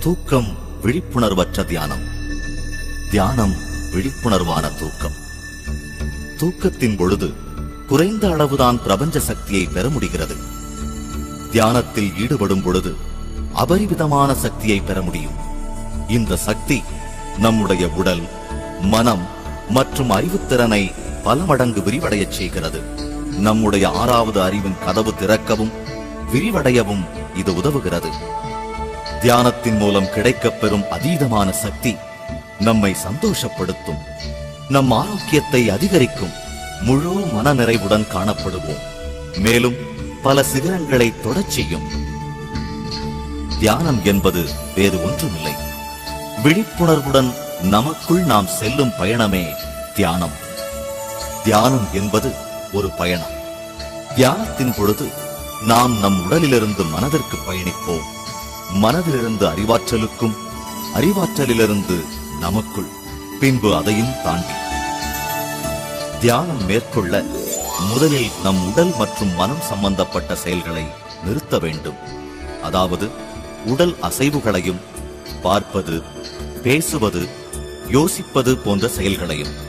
தூக்கம் விழிப்புணர்வற்ற தியானம். தியானம் விழிப்புணர்வான தூக்கம். தூக்கத்தின் பொழுது குறைந்த அளவுதான் பிரபஞ்ச சக்தியை பெற முடிகிறது. தியானத்தில் ஈடுபடும் பொழுது அபரிவிதமான சக்தியை பெற முடியும். இந்த சக்தி நம்முடைய உடல் மனம் மற்றும் அறிவுத்திறனை பல மடங்கு விரிவடையச் செய்கிறது. நம்முடைய ஆறாவது அறிவின் கதவு திறக்கவும் விரிவடையவும் இது உதவுகிறது. தியானத்தின் மூலம் கிடைக்கப்பெறும் அதீதமான சக்தி நம்மை சந்தோஷப்படுத்தும். நம் ஆரோக்கியத்தை அதிகரிக்கும் முழு மனநிறைவுடன் காணப்படுவோம். மேலும் பல சிகரங்களை தொடச் செய்யும். தியானம் என்பது வேறு ஒன்றுமில்லை. விழிப்புணர்வுடன் நமக்குள் நாம் செல்லும் பயணமே தியானம். தியானம் என்பது ஒரு பயணம். தியானத்தின் பொழுது நாம் நம் உடலிலிருந்து மனதிற்கு பயணிப்போம். மனதிலிருந்து அறிவாற்றலுக்கும் அறிவாற்றலிலிருந்து நமக்குள். பின்பு அதையும் தாண்டி. தியானம் மேற்கொள்ள முதலில் நம் உடல் மற்றும் மனம் சம்பந்தப்பட்ட செயல்களை நிறுத்த வேண்டும். அதாவது உடல் அசைவுகளையும் பார்ப்பது பேசுவது யோசிப்பது போன்ற செயல்களையும்.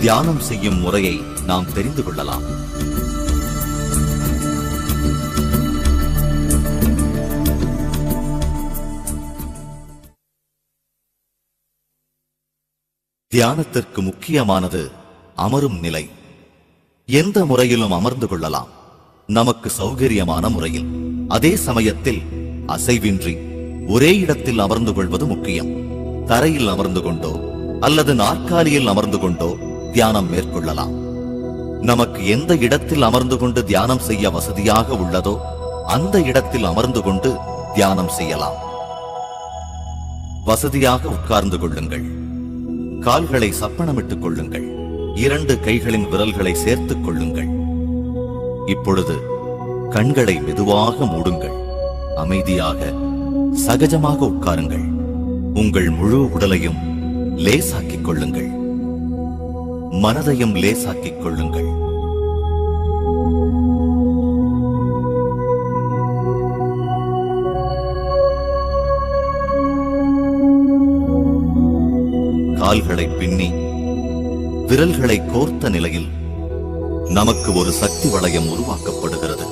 தியானம் செய்யும் முறையை நாம் தெரிந்து கொள்ளலாம். தியானத்திற்கு முக்கியமானது அமரும் நிலை. எந்த முறையிலும் அமர்ந்து கொள்ளலாம். நமக்கு சௌகரியமான முறையில். அதே சமயத்தில் அசைவின்றி ஒரே இடத்தில் அமர்ந்து கொள்வது முக்கியம். தரையில் அமர்ந்து கொண்டோ அல்லது நாற்காலியில் அமர்ந்து கொண்டோ தியானம் மேற்கொள்ளலாம். நமக்கு எந்த இடத்தில் அமர்ந்து கொண்டு தியானம் செய்ய வசதியாக உள்ளதோ அந்த இடத்தில் அமர்ந்து கொண்டு தியானம் செய்யலாம். வசதியாக உட்கார்ந்து கொள்ளுங்கள். கால்களை சப்பனமிட்டுக் கொள்ளுங்கள். இரண்டு கைகளின் விரல்களை சேர்த்துக் கொள்ளுங்கள். இப்பொழுது கண்களை மெதுவாக மூடுங்கள். அமைதியாக சகஜமாக உட்காருங்கள். உங்கள் முழு உடலையும் லேசாக்கிக் கொள்ளுங்கள். மனதையும் லேசாக்கிக் கொள்ளுங்கள். கால்களை பின்னி விரல்களை கோர்த்த நிலையில் நமக்கு ஒரு சக்தி வளையம் உருவாக்கப்படுகிறது.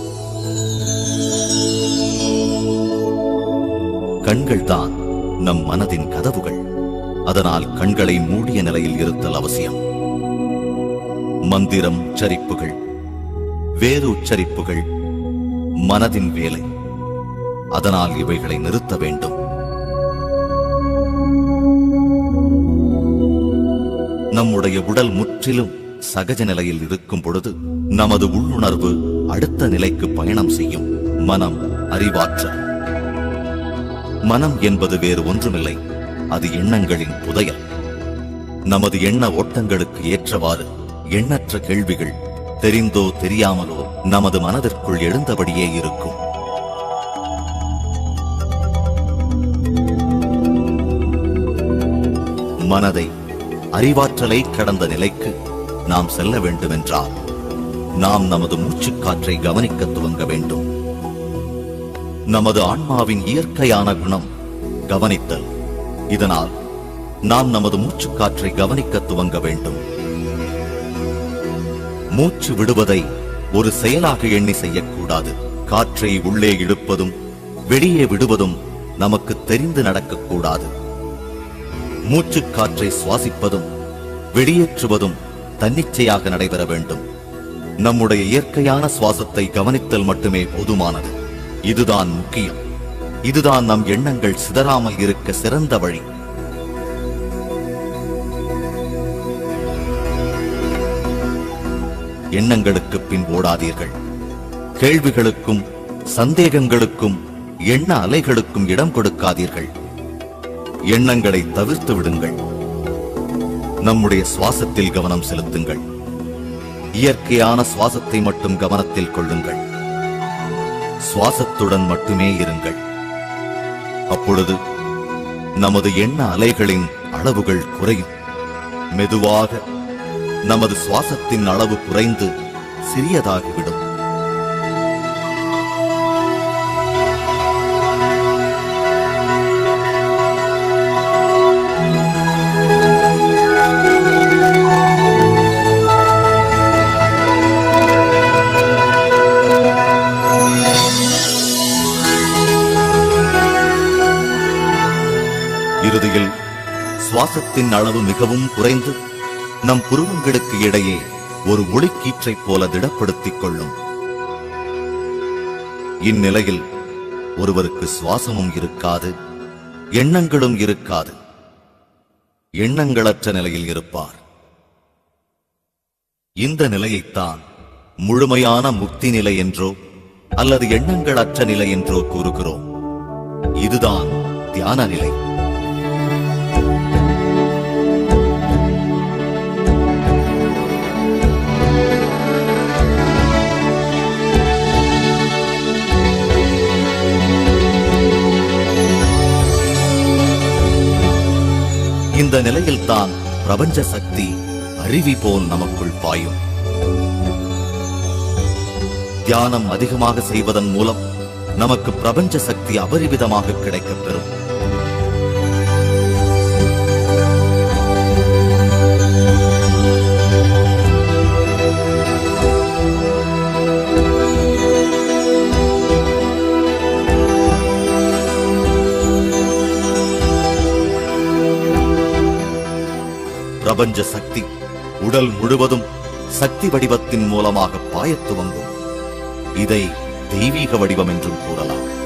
கண்கள் தான் நம் மனதின் கதவுகள். அதனால் கண்களை மூடிய நிலையில் இருத்தல் அவசியம். மந்திரம் உச்சரிப்புகள் வேறு உச்சரிப்புகள் மனதின் வேலை. அதனால் இவைகளை நிறுத்த வேண்டும். நம்முடைய உடல் முற்றிலும் சகஜ நிலையில் இருக்கும் பொழுது நமது உள்ளுணர்வு அடுத்த நிலைக்கு பயணம் செய்யும். மனம் அறிவாற்றல் மனம் என்பது வேறு ஒன்றுமில்லை. அது எண்ணங்களின் புதையல். நமது எண்ண ஓட்டங்களுக்கு ஏற்றவாறு எண்ணற்ற கேள்விகள் தெரிந்தோ தெரியாமலோ நமது மனதிற்குள் எழுந்தபடியே இருக்கும். மனதை அறிவாற்றலை கடந்த நிலைக்கு நாம் செல்ல வேண்டுமென்றால் நாம் நமது மூச்சுக்காற்றை கவனிக்க துவங்க வேண்டும். நமது ஆன்மாவின் இயற்கையான குணம் கவனித்தல். இதனால் நாம் நமது மூச்சுக்காற்றை கவனிக்க துவங்க வேண்டும். மூச்சு விடுவதை ஒரு செயலாக எண்ணி செய்யக்கூடாது. காற்றை உள்ளே இழுப்பதும் வெளியே விடுவதும் நமக்கு தெரிந்து நடக்கக்கூடாது. மூச்சுக்காற்றை சுவாசிப்பதும் வெளியேற்றுவதும் தன்னிச்சையாக நடைபெற வேண்டும். நம்முடைய இயற்கையான சுவாசத்தை கவனித்தல் மட்டுமே போதுமானது. இதுதான் முக்கியம். இதுதான் நம் எண்ணங்கள் சிதறாமல் இருக்க சிறந்த வழி. எண்ணங்களுக்கு பின் ஓடாதீர்கள். கேள்விகளுக்கும் சந்தேகங்களுக்கும் எண்ண அலைகளுக்கும் இடம் கொடுக்காதீர்கள். எண்ணங்களை தவிர்த்து விடுங்கள். நம்முடைய சுவாசத்தில் கவனம் செலுத்துங்கள். இயற்கையான சுவாசத்தை மட்டும் கவனத்தில் கொள்ளுங்கள். சுவாசத்துடன் மட்டுமே இருங்கள். அப்பொழுது நமது எண்ண அலைகளின் அளவுகள் குறையும். மெதுவாக நமது சுவாசத்தின் அளவு குறைந்து சிறியதாகிவிடும். பாசத்தின் அளவு மிகவும் குறைந்து நம் புருவங்களுக்கு இடையே ஒரு ஒளிக்கீற்றைப் போல திடப்படுத்திக் கொள்ளும். இந்நிலையில் ஒருவருக்கு சுவாசமும் இருக்காது எண்ணங்களும் இருக்காது. எண்ணங்களற்ற நிலையில் இருப்பார். இந்த நிலையைத்தான் முழுமையான முக்தி நிலை என்றோ அல்லது எண்ணங்களற்ற நிலை என்றோ கூறுகிறோம். இதுதான் தியான நிலை. இந்த நிலையில்தான் பிரபஞ்ச சக்தி அருவி போல் நமக்குள் பாயும். தியானம் அதிகமாக செய்வதன் மூலம் நமக்கு பிரபஞ்ச சக்தி அபரிவிதமாக கிடைக்கப் பெறும். பிரபஞ்ச சக்தி. உடல் முழுவதும் சக்தி வடிவத்தின் மூலமாக பாயத் துவங்கும். இதை தெய்வீக வடிவம் என்றும் கூறலாம்.